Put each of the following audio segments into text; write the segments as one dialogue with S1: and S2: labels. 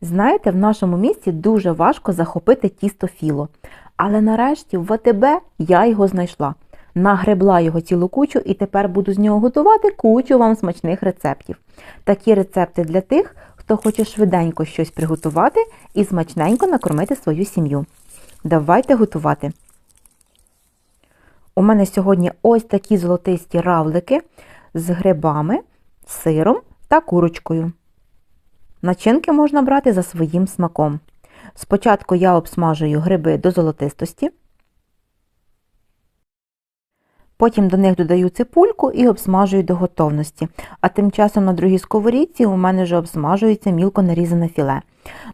S1: Знаєте, в нашому місті дуже важко захопити тісто філо. Але нарешті в ВТБ я його знайшла. Нагребла його цілу кучу і тепер буду з нього готувати кучу вам смачних рецептів. Такі рецепти для тих, хто хоче швиденько щось приготувати і смачненько накормити свою сім'ю. Давайте готувати. У мене сьогодні ось такі золотисті равлики з грибами, сиром та курочкою. Начинки можна брати за своїм смаком. Спочатку я обсмажую гриби до золотистості, потім до них додаю ципульку і обсмажую до готовності. А тим часом на другій сковорідці у мене вже обсмажується мілко нарізане філе.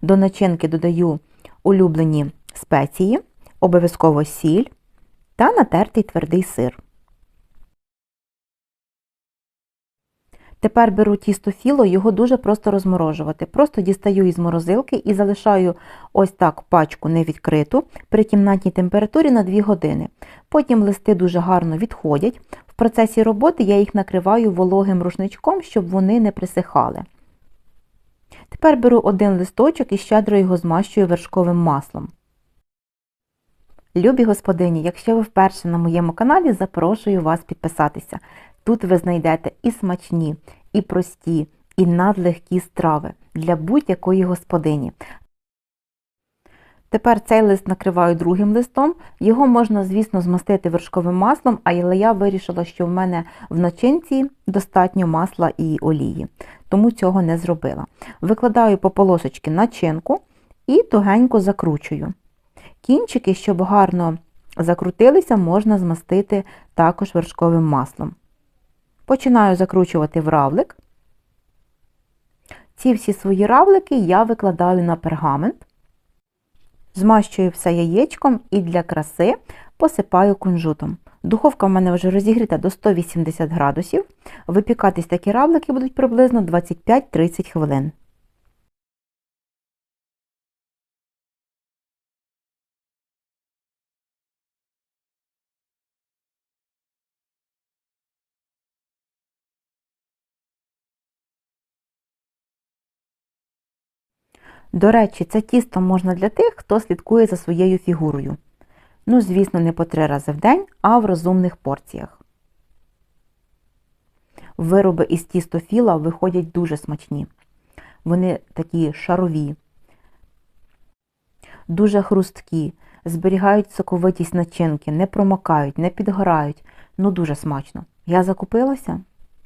S1: До начинки додаю улюблені спеції, обов'язково сіль та натертий твердий сир. Тепер беру тісто філо, його дуже просто розморожувати. Просто дістаю із морозилки і залишаю ось так пачку невідкриту при кімнатній температурі на 2 години. Потім листи дуже гарно відходять. В процесі роботи я їх накриваю вологим рушничком, щоб вони не присихали. Тепер беру один листочок і щедро його змащую вершковим маслом. Любі господині, якщо ви вперше на моєму каналі, запрошую вас підписатися. Тут ви знайдете і смачні, і прості, і надлегкі страви для будь-якої господині. Тепер цей лист накриваю другим листом. Його можна, звісно, змастити вершковим маслом, але я вирішила, що в мене в начинці достатньо масла і олії, тому цього не зробила. Викладаю по полосочки начинку і тугенько закручую. Кінчики, щоб гарно закрутилися, можна змастити також вершковим маслом. Починаю закручувати в равлик. Ці всі свої равлики я викладаю на пергамент, змащую все яєчком і для краси посипаю кунжутом. Духовка в мене вже розігріта до 180 градусів. Випікатись такі равлики будуть приблизно 25-30 хвилин. До речі, це тісто можна для тих, хто слідкує за своєю фігурою. Ну, звісно, не по три рази в день, а в розумних порціях. Вироби із тістофіла виходять дуже смачні. Вони такі шарові, дуже хрусткі, зберігають соковитість начинки, не промокають, не підгорають. Ну, дуже смачно. Я закупилася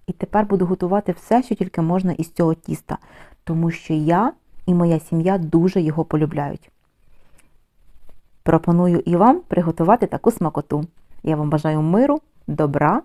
S1: і тепер буду готувати все, що тільки можна із цього тіста, тому що я і моя сім'я дуже його полюбляють. Пропоную і вам приготувати таку смакоту. Я вам бажаю миру, добра